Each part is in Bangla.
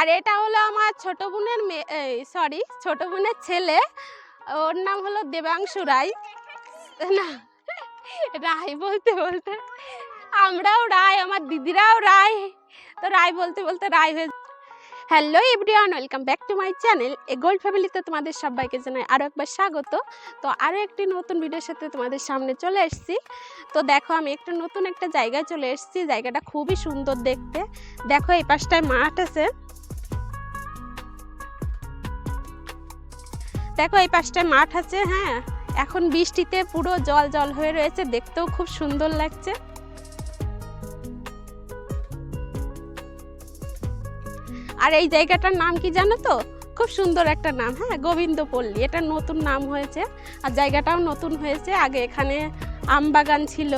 আর এটা হলো আমার ছোট বোনের মেয়ে সরি ছোট বোনের ছেলে। ওর নাম হলো দেবাংশু রায় না রায় বলতে বলতে আমরাও রায় আমার দিদিরাও রায় তো রায় বলতে বলতে রায় হয়ে hello everyone welcome back to my channel A gold ফ্যামিলিতে তোমাদের সবাইকে জানাই আরও একবার স্বাগত। তো আরও একটি নতুন ভিডিওর সাথে তোমাদের সামনে চলে এসেছি। তো দেখো, আমি একটা নতুন একটা জায়গায় চলে এসেছি। জায়গাটা খুবই সুন্দর দেখতে। দেখো, এই পাশটায় মাঠ আছে। দেখো, এই পাশটায় মাঠ আছে হ্যাঁ। এখন বৃষ্টিতে পুরো জল জল হয়ে রয়েছে, দেখতেও খুব সুন্দর লাগছে। আর এই জায়গাটার নাম কি জানো তো? খুব সুন্দর একটা নাম হ্যাঁ গোবিন্দপল্লী। এটা নতুন নাম হয়েছে, আর জায়গাটাও নতুন হয়েছে। আগে এখানে আম বাগান ছিল,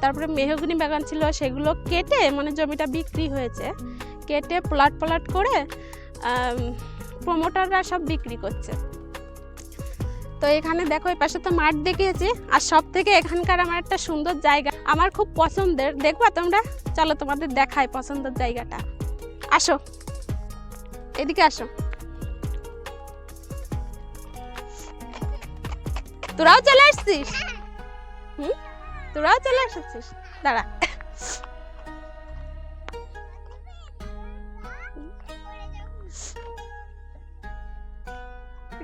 তারপরে মেহগুনি বাগান ছিল, সেগুলো কেটে মানে জমিটা বিক্রি হয়েছে। কেটে প্লাট প্লাট করে প্রমোটাররা সব বিক্রি করছে। তো এখানে দেখো, এই পাশে তো মাঠ দেখিয়েছি। আর সব থেকে এখানকার আমার একটা সুন্দর জায়গা, আমার খুব পছন্দের। দেখবা তোমরা? চলো তোমাদের দেখাই পছন্দের জায়গাটা। আসো। এদিকে আসো। তোরাও চলে আসছিস? হুম? তোরাও চলে আসছিস দাঁড়া।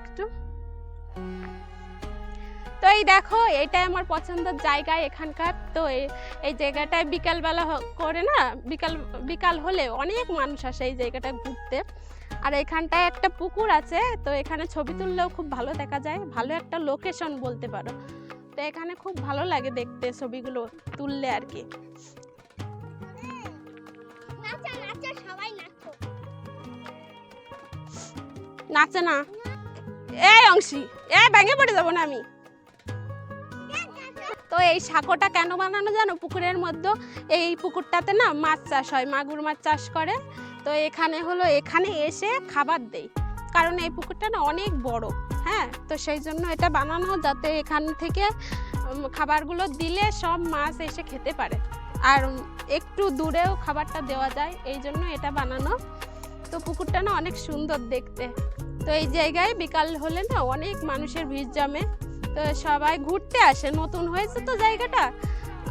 একটু। তো এই দেখো এটাই আমার পছন্দের জায়গা এখানকার। তো এই- জায়গাটায় বিকালবেলা করে না বিকাল বিকাল হলে অনেক মানুষ আসে এই জায়গাটায় ঘুরতে। আর এখানটায় একটা পুকুর আছে তো এখানে ছবি তুললেও খুব ভালো দেখা যায়। ভালো একটা লোকেশন বলতে পারো। তো এখানে খুব ভালো লাগে দেখতে ছবিগুলো তুললে আর কি। নাচে না? এই অংশী এ ভেঙে পড়ে যাব না আমি। তো এই সাঁকোটা কেন বানানো জানো? পুকুরের মধ্যে এই পুকুরটাতে না মাছ চাষ হয়, মাগুর মাছ চাষ করে। তো এখানে হলো, এখানে এসে খাবার দেই কারণ এই পুকুরটা না অনেক বড় হ্যাঁ? তো সেই জন্য এটা বানানো যাতে এখান থেকে খাবারগুলো দিলে সব মাছ এসে খেতে পারে। আর একটু দূরেও খাবারটা দেওয়া যায়, এই জন্য এটা বানানো। তো পুকুরটা না অনেক সুন্দর দেখতে। তো এই জায়গায় বিকাল হলে না অনেক মানুষের ভিড় জমে। তো সবাই ঘুরতে আসে, নতুন হয়েছে তো জায়গাটা।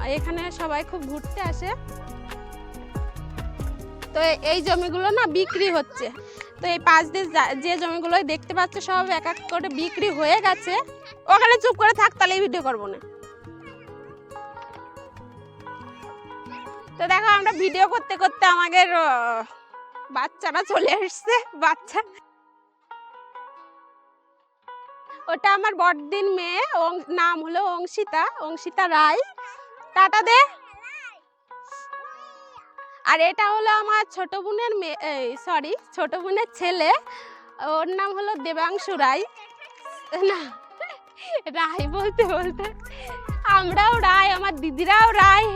এখানে সবাই খুব ঘুরতে আসে। তো এই জমিগুলো না বিক্রি হচ্ছে। তো এই পাঁচ দিয়ে যা- জমিগুলো দেখতে পাচ্ছ সব এক এক করে বিক্রি হয়ে গেছে। ওখানে চুপ করে থাক, তাহলে ভিডিও করব না। তো দেখো, আমরা ভিডিও করতে করতে আমাদের বাচ্চারা চলে আসছে, বাচ্চা। ওটা আমার বড়দিন মেয়ে নাম হলো অংশিতা অংশিতা রায়। টাটা দে। আর এটা হলো আমার ছোট বোনের মেয়ে সরি ছোট বোনের ছেলে। ওর নাম হলো দেবাংশু রায়। না, রায় বলতে বলতে আমরাও রায়, আমার দিদিরাও রায়।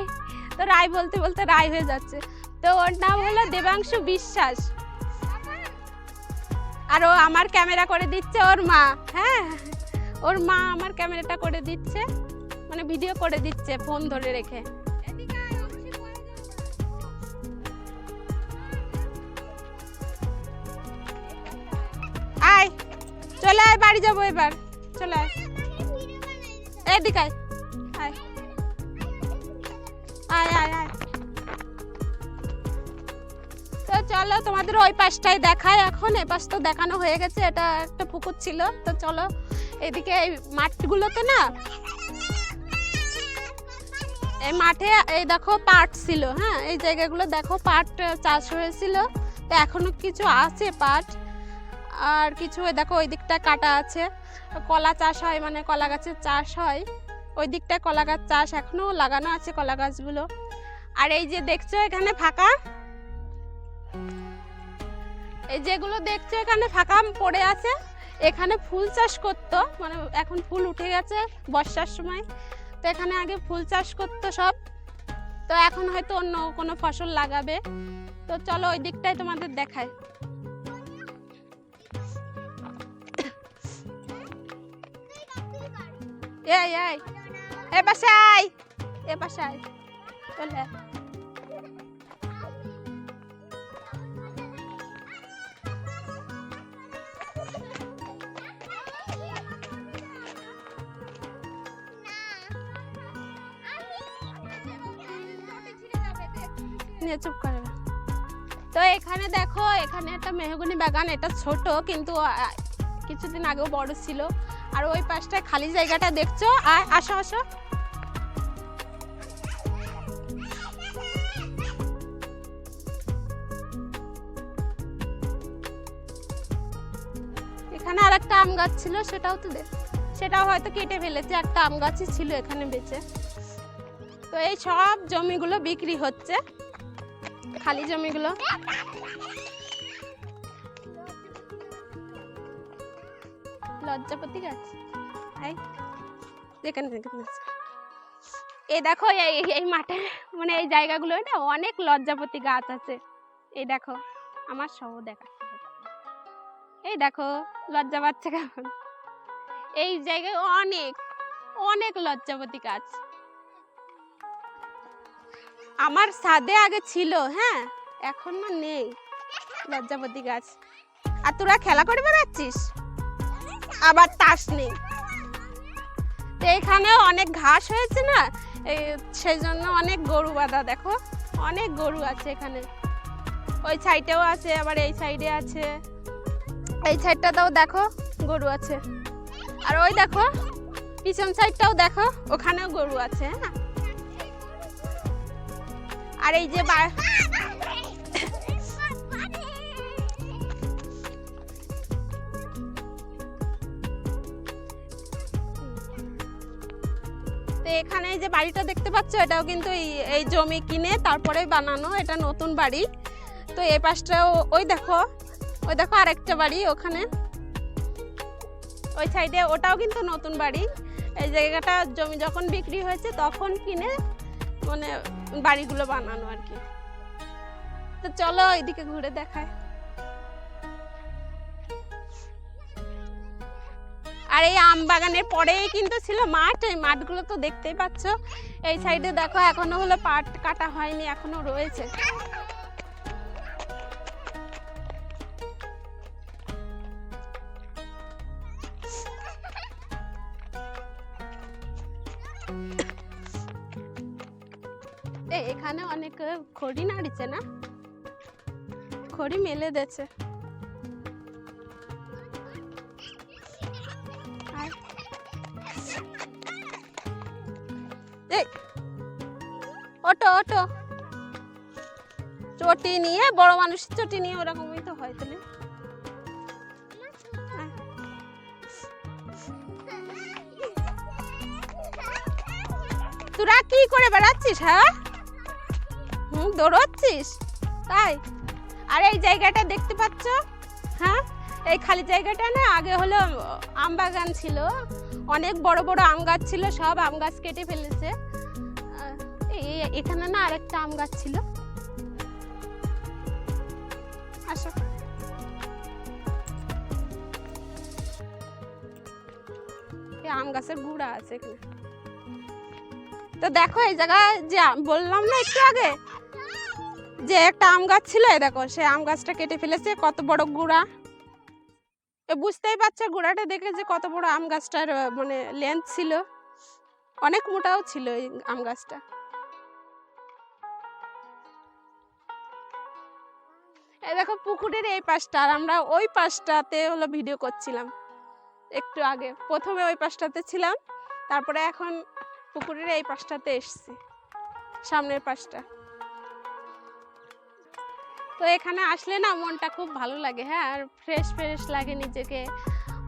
তো রায় বলতে বলতে রায় হয়ে যাচ্ছে। তো ওর নাম হলো দেবাংশু বিশ্বাস। আর ও আমার ক্যামেরা করে দিচ্ছে ওর মা হ্যাঁ? ওর মা আমার ক্যামেরাটা করে দিচ্ছে মানে ভিডিও করে দিচ্ছে ফোন ধরে রেখে। আয়, চলে আয়, বাড়ি যাব এবার। চলে আয়। এদিকে আয়। আয় আয় আয়। চলো, তোমাদের ওই পাশটায় দেখায় এখন। এ পাশ তো দেখানো হয়ে গেছে, এটা একটা পুকুর ছিল। তো চলো, এদিকে এই মাঠগুলোতে না, এই মাঠে, এই দেখো পাট ছিল হ্যাঁ? এই জায়গাগুলো দেখো পাট চাষ হয়েছিল। তো এখনও কিছু আছে পাট। আর কিছু দেখো, ওই দিকটা কাটা আছে। কলা চাষ হয় মানে কলা গাছের চাষ হয়। ওই দিকটায় কলা গাছ চাষ এখনও লাগানো আছে কলা গাছগুলো। আর এই যে দেখছ, এখানে ফাঁকা? এই যেগুলো দেখছ এখানে ফাঁকা পড়ে আছে, এখানে ফুল চাষ করতো মানে এখন ফুল উঠে গেছে বর্ষার সময়, তো এখানে আগে ফুল চাষ করতো সব, তো এখন হয়তো অন্য কোনো ফসল লাগাবে, তো চলো ওই দিকটাই তোমাদের দেখায় এই এই, এ আয় এ আয়, চলে নিয়ে চুপ করে না। তো এখানে দেখো, এখানে একটা মেহগনি বাগান, এটা ছোট, কিন্তু কিছুদিন আগেও বড় ছিল। আর ওই পাশটায় খালি জায়গাটা দেখছ? আর আসো আসো। এখানে আর একটা আম গাছ ছিল, সেটাও তো দেখ সেটাও হয়তো কেটে ফেলেছে, একটা আম গাছই ছিল এখানে বেঁচে। তো এই সব জমিগুলো বিক্রি হচ্ছে। খালি জমিগুলো। লজ্জাপতি গাছ। এই যেখানে এই দেখো, এই, এই- মাঠে মানে এই জায়গাগুলো না অনেক লজ্জাপতি গাছ আছে। এই দেখো, আমার সহ দেখাচ্ছে। এই দেখো, লজ্জা পাচ্ছে কেমন? এই জায়গায় অনেক অনেক লজ্জাপতি গাছ। আমার ছাদে আগে ছিল হ্যাঁ? এখন না নেই। লজ্জাপতি গাছ। আর তোরা খেলা করে বেড়াচ্ছিস? আবার তাস নেই। তো এখানে অনেক ঘাস হয়েছে না? সেই জন্য অনেক গরু বাঁধা, দেখো। অনেক গরু আছে এখানে। ওই সাইডেও আছে, আবার এই সাইডে আছে। এই সাইডটাতেও দেখো গরু আছে। আর ওই দেখো, পিছন সাইডটাও দেখো, ওখানেও গরু আছে হ্যাঁ? আর এই যে এখানে এই যে বাড়িটা দেখতে পাচ্ছ, এটাও কিন্তু এই জমি কিনে তারপরে বানানো, এটা নতুন বাড়ি। তো এই পাশটাও ওই দেখো ওই দেখো আরেকটা বাড়ি ওখানে। ওই সাইডে ওটাও কিন্তু নতুন বাড়ি। এই জায়গাটা জমি যখন বিক্রি হয়েছে তখন কিনে মানে বাড়িগুলো বানানো আর কি। তো চলো এদিকে ঘুরে দেখায়। আর এই আম বাগানের পরেই কিন্তু ছিল মাঠ, এই মাঠগুলো তো দেখতেই পাচ্ছ। এই সাইডে দেখো, এখনও হলো পাট কাটা হয়নি, এখনও রয়েছে। এখানে অনেক খড়ি নাড়িছে না? খড়ি মেলে। এই, ওটো ওটো চটি নিয়ে বড় মানুষের চটি নিয়ে ওরকমই তো হয় তাহলে। তোরা কি করে বেড়াচ্ছিস হ্যাঁ? হুম, দৌড়চ্ছিস? তাই? আর এই জায়গাটা দেখতে পাচ্ছ? হ্যাঁ? এই খালি জায়গাটা না, আগে হলো আম বাগান ছিল। অনেক বড় বড় আম গাছ ছিল, সব আম গাছ কেটে ফেলেছে। এখানে না আরেকটা আম গাছ ছিল। আসো। আম গাছের গুঁড়া আছে এখানে। তো দেখো, এই জায়গায় যে বললাম না একটু আগে? যে একটা আম গাছ ছিল দেখো, সে আম গাছটা কেটে ফেলেছে, কত বড় গুড়া। বুঝতেই পারছ, গুড়াটা দেখে যে কত বড় আম গাছটার মানে লেন্থ ছিল। অনেক মোটাও ছিল এই আম গাছটা। এই দেখো, পুকুরের এই পাশটা, আর আমরা ওই পাশটাতে হলো ভিডিও করছিলাম, একটু আগে। প্রথমে ওই পাশটাতে ছিলাম, তারপরে এখন পুকুরের এই পাশটাতে এসছি, সামনের পাশটা। তো এখানে আসলে না মনটা খুব ভালো লাগে হ্যাঁ? আর ফ্রেশ ফ্রেশ লাগে নিজেকে।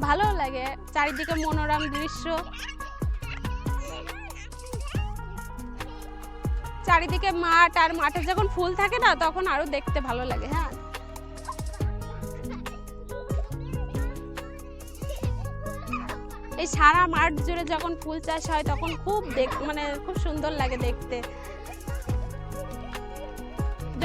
ভালো লাগে। চারিদিকে মনোরম দৃশ্য। চারিদিকে মাঠ আর মাঠে যখন ফুল থাকে না, তখন আরও দেখতে ভালো লাগে হ্যাঁ? এই সারা মাঠ জুড়ে যখন ফুল চাষ হয়, তখন খুব দেখ মানে খুব সুন্দর লাগে দেখতে।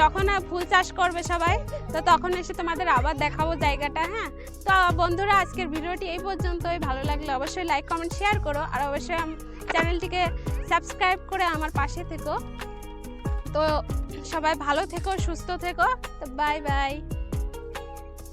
যখন ফুল চাষ করবে সবাই, তো তখন এসে তোমাদের আবার দেখাবো জায়গাটা হ্যাঁ? তো বন্ধুরা, আজকের ভিডিওটি এই পর্যন্তই। ভালো লাগলে অবশ্যই লাইক কমেন্ট শেয়ার করো। আর অবশ্যই চ্যানেলটিকে সাবস্ক্রাইব করে আমার পাশে থেকো। তো সবাই ভালো থেকো, সুস্থ থেকো। তো বাই বাই